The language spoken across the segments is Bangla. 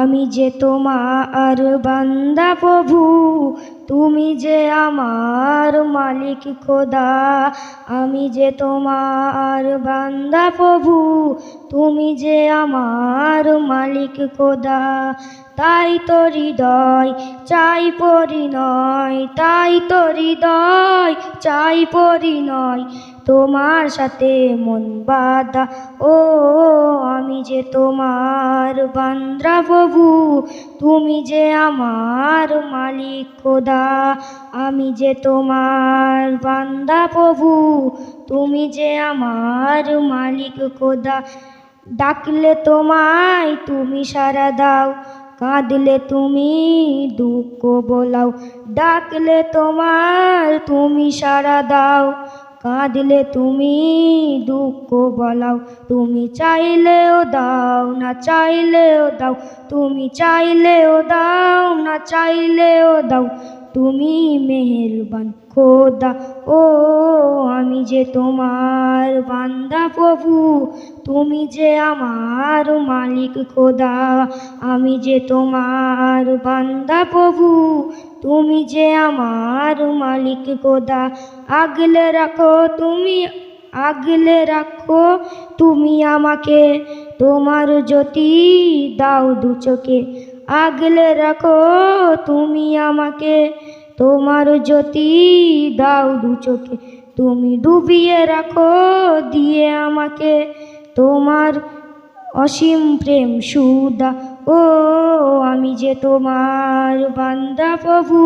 আমি যে তোমার বান্দা প্রভু, তুমি যে আমার মালিক খোদা, আমি যে তোমার বান্দা প্রভু, তুমি যে আমার মালিক খোদা। তাই তো হৃদয়, চাই পরিণয়, তাই তো হৃদয়, চাই পরিণয়। তোমার সাথে মন বাদা ও যে তোমার বান্দ্রা প্রভু তুমি যে আমার মালিক খোদা, আমি যে তোমার বান্দা প্রভু তুমি যে আমার মালিক খোদা। ডাকলে তোমায় তুমি সারা দাও, কাঁদলে তুমি দুঃখ বোলাও। ডাকলে তোমার তুমি সারা দাও কাঁদলে তুমি দুঃখ বলাও, তুমি চাইলেও দাও না, চাইলেও দাও, তুমি চাইলেও দাও না, চাইলেও দাও, তুমি মেহেরবান খোদা, ও আমি যে তোমার বান্দা প্রভু, তুমি যে আমার মালিক খোদা, আমি যে তোমার বান্দা প্রভু, তুমি যে আমার মালিক খোদা। আগলে রাখো তুমি, আগলে রাখো তুমি আমাকে, তোমার জ্যোতি দাও দু চোখে। আগলে রাখো তুমি আমাকে তোমার জ্যোতি দাও দু চোখে। তুমি ডুবিয়ে রাখো, দিয়ে আমাকে। তোমার অসীম প্রেম সুদা। ও, আমি যে তোমার বান্দা প্রভু,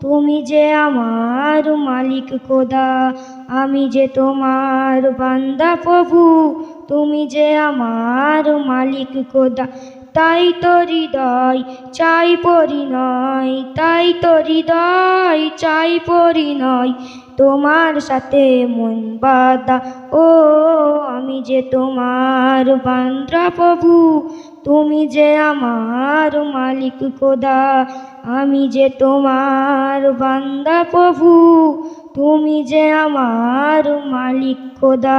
তুমি যে আমার মালিক খোদা। আমি যে তোমার বান্দা প্রভু, তুমি যে আমার মালিক খোদা। তাই তো হৃদয় চাই পরিণয়, তাই তো হৃদয় চাই পরিণয়। তোমার সাথে মন বাদা ও আমি যে তোমার বান্দ্রা প্রভু, তুমি যে আমার মালিক খোদা, আমি যে তোমার বান্দা প্রভু, তুমি যে আমার মালিক খোদা।